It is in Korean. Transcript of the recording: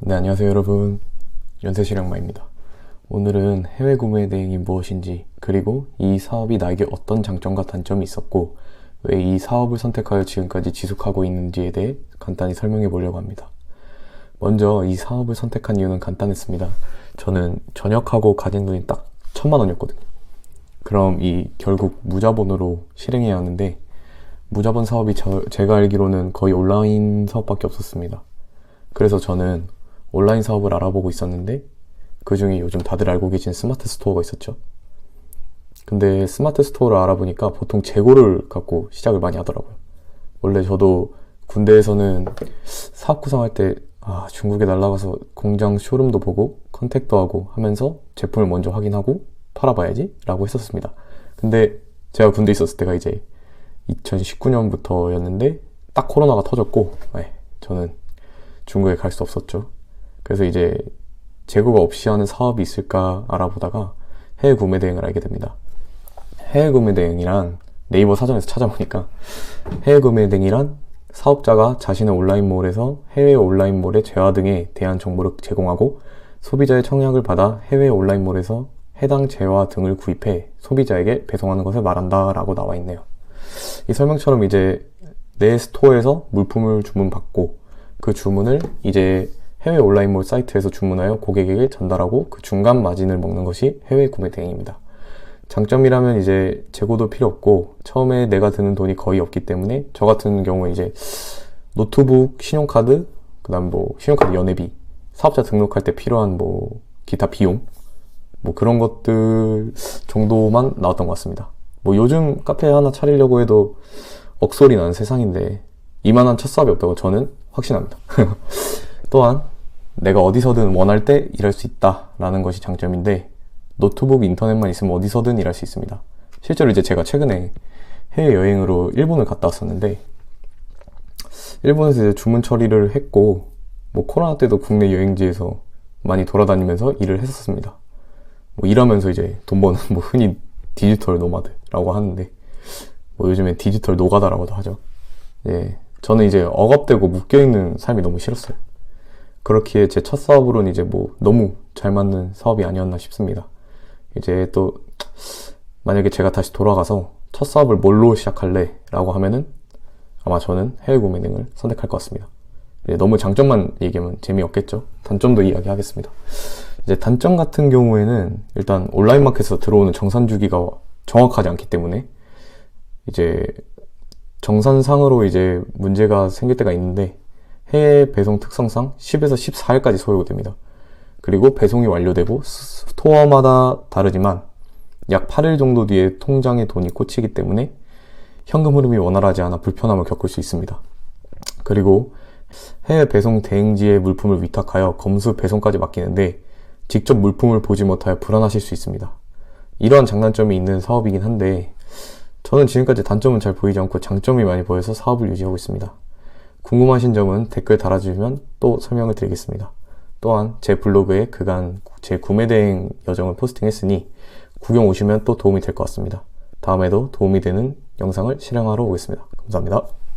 네, 안녕하세요, 여러분. 연세실행마입니다. 오늘은 해외 구매 대행이 무엇인지, 그리고 이 사업이 나에게 어떤 장점과 단점이 있었고, 왜 이 사업을 선택하여 지금까지 지속하고 있는지에 대해 간단히 설명해 보려고 합니다. 먼저 이 사업을 선택한 이유는 간단했습니다. 저는 전역하고 가진 돈이 딱 천만 원이었거든요. 그럼 이 결국 무자본으로 실행해야 하는데, 무자본 사업이 저- 제가 알기로는 거의 온라인 사업밖에 없었습니다. 그래서 저는 온라인 사업을 알아보고 있었는데 그 중에 요즘 다들 알고 계신 스마트 스토어가 있었죠. 근데 스마트 스토어를 알아보니까 보통 재고를 갖고 시작을 많이 하더라고요. 원래 저도 군대에서는 사업 구상할 때 아, 중국에 날아가서 공장 쇼룸도 보고 컨택도 하고 하면서 제품을 먼저 확인하고 팔아봐야지 라고 했었습니다. 근데 제가 군대 에 있었을 때가 이제 2019년부터였는데 딱 코로나가 터졌고 네, 저는 중국에 갈 수 없었죠. 그래서 이제 재고가 없이 하는 사업이 있을까 알아보다가 해외 구매 대행을 알게 됩니다. 해외 구매 대행이란 네이버 사전에서 찾아보니까 해외 구매 대행이란 사업자가 자신의 온라인몰에서 해외 온라인몰의 재화 등에 대한 정보를 제공하고 소비자의 청약을 받아 해외 온라인몰에서 해당 재화 등을 구입해 소비자에게 배송하는 것을 말한다라고 나와 있네요. 이 설명처럼 이제 내 스토어에서 물품을 주문받고 그 주문을 이제 해외 온라인몰 사이트에서 주문하여 고객에게 전달하고 그 중간 마진을 먹는 것이 해외 구매 대행입니다. 장점이라면 이제 재고도 필요 없고 처음에 내가 드는 돈이 거의 없기 때문에 저 같은 경우에 이제 노트북, 신용카드, 그다음 뭐 신용카드 연회비, 사업자 등록할 때 필요한 뭐 기타 비용 뭐 그런 것들 정도만 나왔던 것 같습니다. 뭐 요즘 카페 하나 차리려고 해도 억소리 나는 세상인데 이만한 첫 사업이 없다고 저는 확신합니다. 또한 내가 어디서든 원할 때 일할 수 있다라는 것이 장점인데 노트북 인터넷만 있으면 어디서든 일할 수 있습니다. 실제로 이제 제가 최근에 해외 여행으로 일본을 갔다 왔었는데 일본에서 이제 주문 처리를 했고 뭐 코로나 때도 국내 여행지에서 많이 돌아다니면서 일을 했었습니다. 뭐 일하면서 이제 돈 버는 뭐 흔히 디지털 노마드라고 하는데 뭐 요즘에 디지털 노가다라고도 하죠. 예, 저는 이제 억압되고 묶여있는 삶이 너무 싫었어요. 그렇기에 제 첫 사업으로는 이제 뭐 너무 잘 맞는 사업이 아니었나 싶습니다. 이제 또 만약에 제가 다시 돌아가서 첫 사업을 뭘로 시작할래? 라고 하면은 아마 저는 해외 구매 등을 선택할 것 같습니다. 너무 장점만 얘기하면 재미없겠죠? 단점도 이야기하겠습니다. 이제 단점 같은 경우에는 일단 온라인 마켓에서 들어오는 정산 주기가 정확하지 않기 때문에 이제 정산상으로 이제 문제가 생길 때가 있는데 해외 배송 특성상 10에서 14일까지 소요됩니다. 그리고 배송이 완료되고 스토어마다 다르지만 약 8일 정도 뒤에 통장에 돈이 꽂히기 때문에 현금 흐름이 원활하지 않아 불편함을 겪을 수 있습니다. 그리고 해외 배송 대행지에 물품을 위탁하여 검수 배송까지 맡기는데 직접 물품을 보지 못하여 불안하실 수 있습니다. 이러한 장단점이 있는 사업이긴 한데 저는 지금까지 단점은 잘 보이지 않고 장점이 많이 보여서 사업을 유지하고 있습니다. 궁금하신 점은 댓글 달아주시면 또 설명을 드리겠습니다. 또한 제 블로그에 그간 제 구매 대행 여정을 포스팅했으니 구경 오시면 또 도움이 될 것 같습니다. 다음에도 도움이 되는 영상을 실행하러 오겠습니다. 감사합니다.